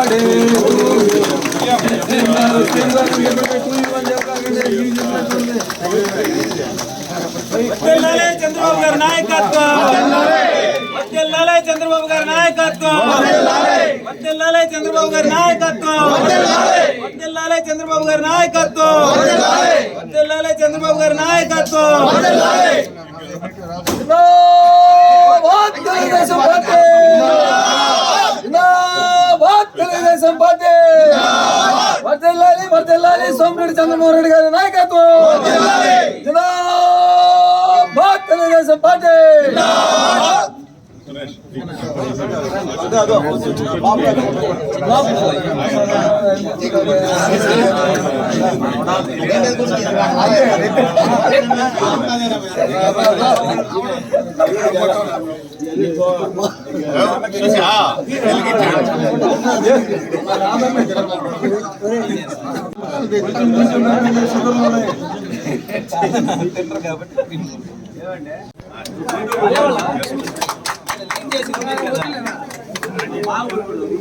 వాడే వర్ధిల్లాలే చంద్రబాబు గారి నాయకత్వం వర్ధిల్లాలే చంద్రబాబు గారి నాయకత్వం వర్ధిల్లాలే చంద్రబాబు గారి నాయకత్వం వర్ధిల్లాలే చంద్రబాబు గారి నాయకత్వం వర్ధిల్లాలే చంద్రబాబు గారి నాయకత్వం జిందాబాద్ తెలుగుదేశం పార్టీ జిందాబాద్ తెలుగుదేశం పార్టీ వర్ధిల్లాలి సోమిరెడ్డి చంద్రమోహన్ రెడ్డి గారి నాయకత్వం. జిందాబాద్ తెలుగుదేశం పార్టీ.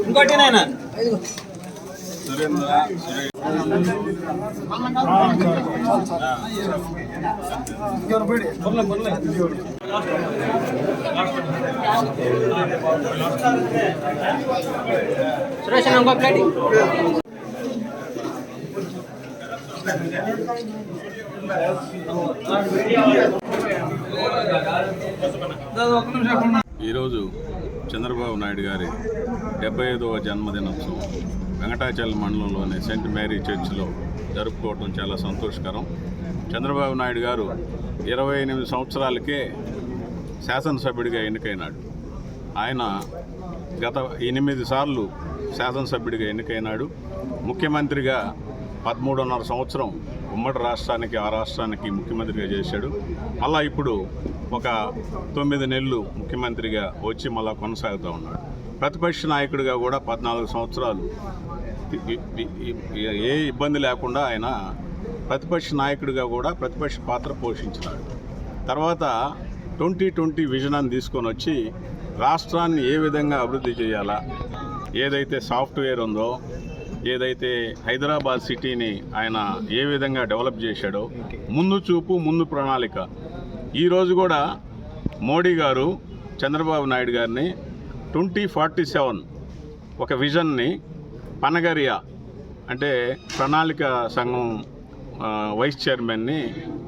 ఇంకోటి నాయన సురేష్ ఇంకో ప్లేట్ ఈరోజు చంద్రబాబు నాయుడు గారి డెబ్బై ఐదవ జన్మదినోత్సవం వెంకటాచల మండలంలోని సెయింట్ మేరీ చర్చిలో జరుపుకోవడం చాలా సంతోషకరం. చంద్రబాబు నాయుడు గారు ఇరవై ఎనిమిది సంవత్సరాలకే శాసనసభ్యుడిగా ఎన్నికైనాడు. ఆయన గత ఎనిమిది సార్లు శాసనసభ్యుడిగా ఎన్నికైనాడు. ముఖ్యమంత్రిగా పదమూడున్నర సంవత్సరం ఉమ్మడి రాష్ట్రానికి ఆ రాష్ట్రానికి ముఖ్యమంత్రిగా చేశాడు. మళ్ళా ఇప్పుడు ఒక తొమ్మిది నెలలు ముఖ్యమంత్రిగా వచ్చి మళ్ళా కొనసాగుతూ ఉన్నాడు. ప్రతిపక్ష నాయకుడిగా కూడా పద్నాలుగు సంవత్సరాలు ఏ ఇబ్బంది లేకుండా ఆయన ప్రతిపక్ష నాయకుడిగా కూడా ప్రతిపక్ష పాత్ర పోషించినాడు. తర్వాత ట్వంటీ ట్వంటీ విజనాన్ని తీసుకొని వచ్చి రాష్ట్రాన్ని ఏ విధంగా అభివృద్ధి చేయాలా ఏదైతే సాఫ్ట్వేర్ ఉందో ఏదైతే హైదరాబాద్ సిటీని ఆయన ఏ విధంగా డెవలప్ చేశాడో ముందు చూపు ముందు ప్రణాళిక. ఈరోజు కూడా మోడీ గారు చంద్రబాబు నాయుడు గారిని ట్వంటీ ఫార్టీ సెవెన్ ఒక విజన్ని పనగరియా అంటే ప్రణాళిక సంఘం వైస్ చైర్మన్ని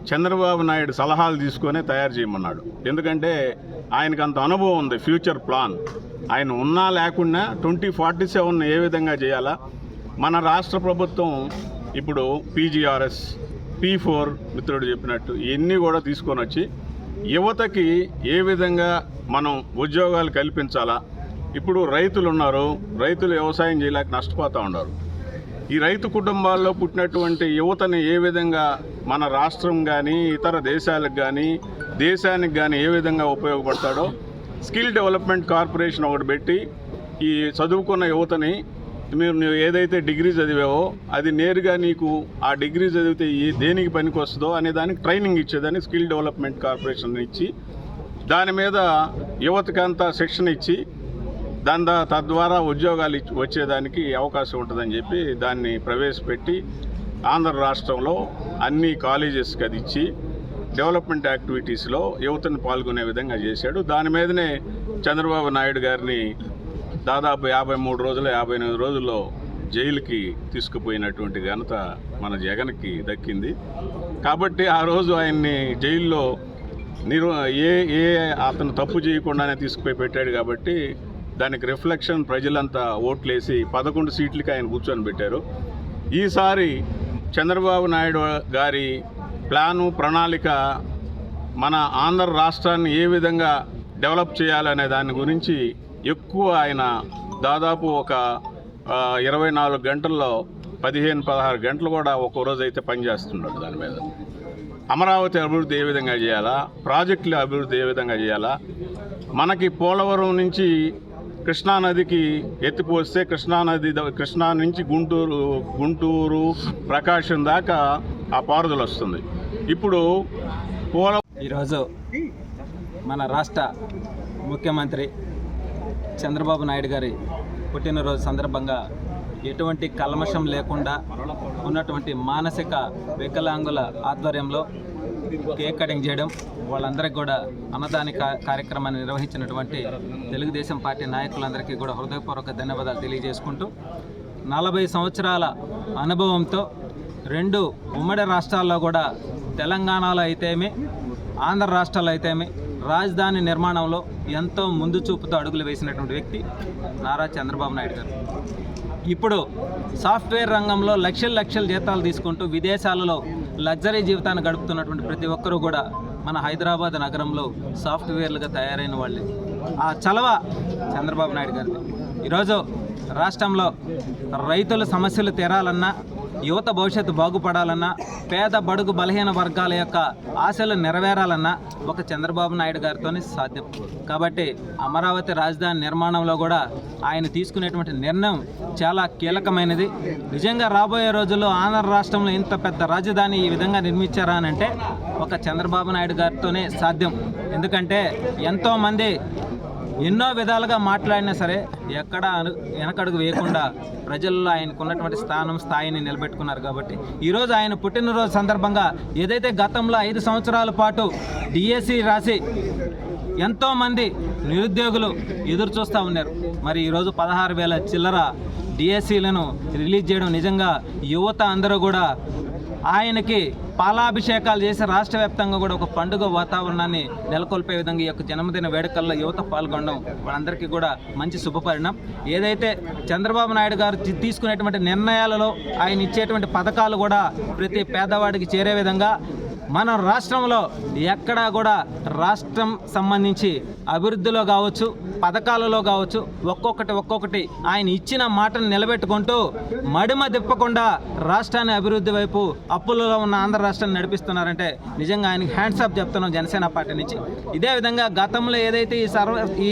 చంద్రబాబు నాయుడు సలహాలు తీసుకొని తయారు చేయమన్నాడు. ఎందుకంటే ఆయనకు అంత అనుభవం ఉంది ఫ్యూచర్ ప్లాన్. ఆయన ఉన్నా లేకుండా ట్వంటీ ఫార్టీ సెవెన్ ఏ విధంగా చేయాలా మన రాష్ట్ర ప్రభుత్వం ఇప్పుడు పీజీఆర్ఎస్ పీ ఫోర్ మిత్రుడు చెప్పినట్టు ఇవన్నీ కూడా తీసుకొని వచ్చి యువతకి ఏ విధంగా మనం ఉద్యోగాలు కల్పించాలా? ఇప్పుడు రైతులు ఉన్నారు రైతులు వ్యవసాయం చేయలేక నష్టపోతూ ఉన్నారు. ఈ రైతు కుటుంబాల్లో పుట్టినటువంటి యువతని ఏ విధంగా మన రాష్ట్రం కానీ ఇతర దేశాలకు కానీ దేశానికి కానీ ఏ విధంగా ఉపయోగపడతాడో స్కిల్ డెవలప్మెంట్ కార్పొరేషన్ ఒకటి పెట్టి ఈ చదువుకున్న యువతని మీరు నువ్వు ఏదైతే డిగ్రీ చదివావో అది నేరుగా నీకు ఆ డిగ్రీ చదివితే ఏ దేనికి పనికి వస్తుందో అనే దానికి ట్రైనింగ్ ఇచ్చేదాన్ని స్కిల్ డెవలప్మెంట్ కార్పొరేషన్ ఇచ్చి దాని మీద యువతకంతా శిక్షణ ఇచ్చి దాని తద్వారా ఉద్యోగాలు ఇచ్చి- వచ్చేదానికి అవకాశం ఉంటుందని చెప్పి దాన్ని ప్రవేశపెట్టి ఆంధ్ర రాష్ట్రంలో అన్ని కాలేజెస్కి అది ఇచ్చి డెవలప్మెంట్ యాక్టివిటీస్లో యువతను పాల్గొనే విధంగా చేశాడు. దాని మీదనే చంద్రబాబు నాయుడు గారిని దాదాపు యాభై మూడు రోజులు యాభై ఎనిమిది రోజుల్లో జైలుకి తీసుకుపోయినటువంటి ఘనత మన జగన్కి దక్కింది. కాబట్టి ఆ రోజు ఆయన్ని జైల్లో నిర్వ ఏ ఏ అతను తప్పు చేయకుండానే తీసుకుపోయి పెట్టాడు కాబట్టి దానికి రిఫ్లెక్షన్ ప్రజలంతా ఓట్లేసి పదకొండు సీట్లకి ఆయన కూర్చొని పెట్టారు. ఈసారి చంద్రబాబు నాయుడు గారి ప్లాను ప్రణాళిక మన ఆంధ్ర రాష్ట్రాన్ని ఏ విధంగా డెవలప్ చేయాలనే దాని గురించి ఎక్కువ ఆయన దాదాపు ఒక ఇరవై నాలుగు గంటల్లో పదిహేను పదహారు గంటలు కూడా ఒక్కో రోజు అయితే పనిచేస్తున్నాడు దాని మీద. అమరావతి అభివృద్ధి ఏ విధంగా చేయాలా? ప్రాజెక్టుల అభివృద్ధి ఏ విధంగా చేయాలా? మనకి పోలవరం నుంచి కృష్ణానదికి ఎత్తిపోస్తే కృష్ణానది కృష్ణా నుంచి గుంటూరు గుంటూరు ప్రకాశం దాకా ఆ పారుదల వస్తుంది. ఇప్పుడు పోల ఈరోజు మన రాష్ట్ర ముఖ్యమంత్రి చంద్రబాబు నాయుడు గారి పుట్టినరోజు సందర్భంగా ఎటువంటి కల్మషం లేకుండా ఉన్నటువంటి మానసిక వికలాంగుల ఆధ్వర్యంలో కేక్ కటింగ్ చేయడం వాళ్ళందరికీ కూడా అన్నదాని కార్యక్రమాన్ని నిర్వహించినటువంటి తెలుగుదేశం పార్టీ నాయకులందరికీ కూడా హృదయపూర్వక ధన్యవాదాలు తెలియజేసుకుంటూ నలభై సంవత్సరాల అనుభవంతో రెండు ఉమ్మడి రాష్ట్రాల్లో కూడా తెలంగాణలో అయితేమి ఆంధ్ర రాష్ట్రాల్లో అయితేమి రాజధాని నిర్మాణంలో ఎంతో ముందు చూపుతో అడుగులు వేసినటువంటి వ్యక్తి నారా చంద్రబాబు నాయుడు గారు. ఇప్పుడు సాఫ్ట్వేర్ రంగంలో లక్షల లక్షల జీతాలు తీసుకుంటూ విదేశాలలో లగ్జరీ జీవితాన్ని గడుపుతున్నటువంటి ప్రతి ఒక్కరూ కూడా మన హైదరాబాద్ నగరంలో సాఫ్ట్వేర్లుగా తయారైన వాళ్ళే. ఆ చలవ చంద్రబాబు నాయుడు గారిది. ఈరోజు రాష్ట్రంలో రైతుల సమస్యలు తీరాలన్నా యువత భవిష్యత్తు బాగుపడాలన్నా పేద బడుగు బలహీన వర్గాల యొక్క ఆశలు నెరవేరాలన్నా ఒక చంద్రబాబు నాయుడు గారితోనే సాధ్యం. కాబట్టి అమరావతి రాజధాని నిర్మాణంలో కూడా ఆయన తీసుకునేటువంటి నిర్ణయం చాలా కీలకమైనది. నిజంగా రాబోయే రోజుల్లో ఆంధ్ర రాష్ట్రంలో ఇంత పెద్ద రాజధాని ఈ విధంగా నిర్మించారా అని అంటే ఒక చంద్రబాబు నాయుడు గారితోనే సాధ్యం. ఎందుకంటే ఎంతోమంది ఎన్నో విధాలుగా మాట్లాడినా సరే ఎక్కడ వెనకడుగు వేయకుండా ప్రజల్లో ఆయనకు ఉన్నటువంటి స్థానం స్థాయిని నిలబెట్టుకున్నారు కాబట్టి ఈరోజు ఆయన పుట్టినరోజు సందర్భంగా ఏదైతే గతంలో ఐదు సంవత్సరాల పాటు డిఎస్సి రాసి ఎంతోమంది నిరుద్యోగులు ఎదురు చూస్తూ ఉన్నారు. మరి ఈరోజు పదహారు వేల చిల్లర డిఎస్సీలను రిలీజ్ చేయడం నిజంగా యువత అందరూ కూడా ఆయనకి పాలాభిషేకాలు చేసి రాష్ట్ర వ్యాప్తంగా కూడా ఒక పండుగ వాతావరణాన్ని నెలకొల్పే విధంగా ఈ యొక్క జన్మదిన వేడుకల్లో యువత పాల్గొనడం వాళ్ళందరికీ కూడా మంచి శుభపరిణం ఏదైతే చంద్రబాబు నాయుడు గారు తీసుకునేటువంటి నిర్ణయాలలో ఆయన ఇచ్చేటువంటి పథకాలు కూడా ప్రతి పేదవాడికి చేరే విధంగా మన రాష్ట్రంలో ఎక్కడా కూడా రాష్ట్రం సంబంధించి అభివృద్ధిలో కావచ్చు పథకాలలో కావచ్చు ఒక్కొక్కటి ఒక్కొక్కటి ఆయన ఇచ్చిన మాటను నిలబెట్టుకుంటూ మడిమ తిప్పకుండా రాష్ట్రాన్ని అభివృద్ధి వైపు అప్పులలో ఉన్న ఆంధ్ర రాష్ట్రాన్ని నడిపిస్తున్నారంటే నిజంగా ఆయనకి హ్యాండ్సాప్ చెప్తున్నాం జనసేన పార్టీ నుంచి. ఇదే విధంగా గతంలో ఏదైతే ఈ సర్వ ఈ